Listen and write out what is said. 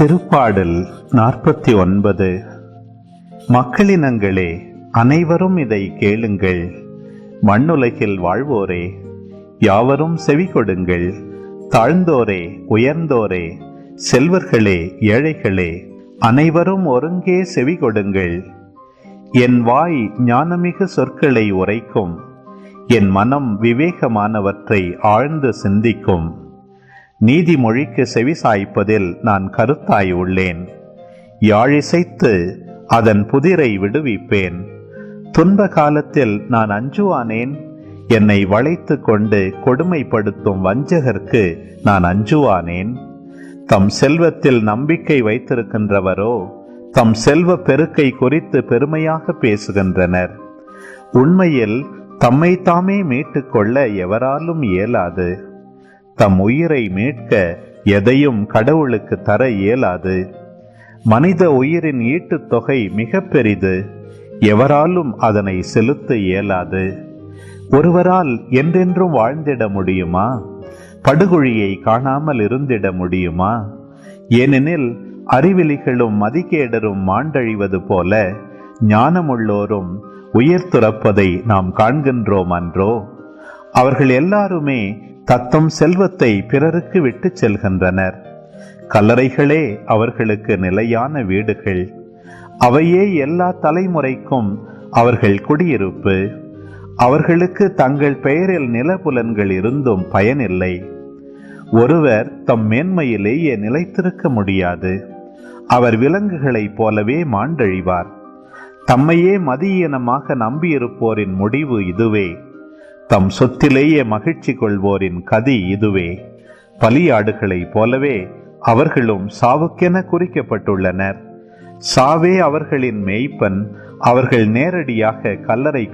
திருப்பாடல் நாற்பத்தி ஒன்பது. மக்களினங்களே அனைவரும் இதை கேளுங்கள். மண்ணுலகில் வாழ்வோரே யாவரும் செவி கொடுங்கள். தாழ்ந்தோரே உயர்ந்தோரே செல்வர்களே ஏழைகளே அனைவரும் ஒருங்கே செவி கொடுங்கள். என் வாய் ஞானமிகு சொற்களை உரைக்கும். என் மனம் விவேகமானவற்றை ஆழ்ந்து சிந்திக்கும். நீதிமொழிக்கு செவிசாய்ப்பதில் நான் கருத்தாய் உள்ளேன் யாழிசைத்து அதன் புதிரை விடுவிப்பேன். துன்ப காலத்தில் நான் அஞ்சுவானேன்? என்னை வளைத்து கொண்டு கொடுமைப்படுத்தும் வஞ்சகர்க்கு நான் அஞ்சுவானேன்? தம் செல்வத்தில் நம்பிக்கை வைத்திருக்கின்றவரோ தம் செல்வ பெருக்கை குறித்து பெருமையாக பேசுகின்றனர். உண்மையில் தம்மை தாமே மீட்டுக்கொள்ள எவராலும் இயலாது. தம் உயிரை மீட்க எதையும் கடவுளுக்கு தர இயலாது. மனித உயிரின் ஈட்டுத் தொகை மிக பெரிது. எவராலும் அதனை செலுத்த இயலாது. ஒருவரால் என்றென்றும் வாழ்ந்திட முடியுமா? படுகொழியை காணாமல் இருந்திட முடியுமா? ஏனெனில் அறிவிலிகளும் மதிகேடரும் மாண்டழிவது போல ஞானமுள்ளோரும் உயிர் துறப்பதை நாம் காண்கின்றோம் அன்றோ? அவர்கள் எல்லாருமே தத்தம் செல்வத்தை பிறருக்கு விட்டுச் செல்கின்றனர். கல்லறைகளே அவர்களுக்கு நிலையான வீடுகள். அவையே எல்லா தலைமுறைக்கும் அவர்கள் குடியிருப்பு. அவர்களுக்கு தங்கள் பெயரில் நிலபுலன்கள் இருந்தும் பயனில்லை. ஒருவர் தம் மேன்மையிலேயே நிலைத்திருக்க முடியாது. அவர் விலங்குகளைப் போலவே மாண்டழிவார். தம்மையே மதியீனமாக நம்பியிருப்போரின் முடிவு இதுவே. தம் சொத்திலேயே மகிழ்ச்சி கொள்வோரின் கதி இதுவே. பலியாடுகளைப் போலவே அவர்களும் சாவுக்கென குறிக்கப்பட்டுள்ளனர். சாவே அவர்களின் மெய்ப்பன் அவர்கள் நேரடியாக கல்லறை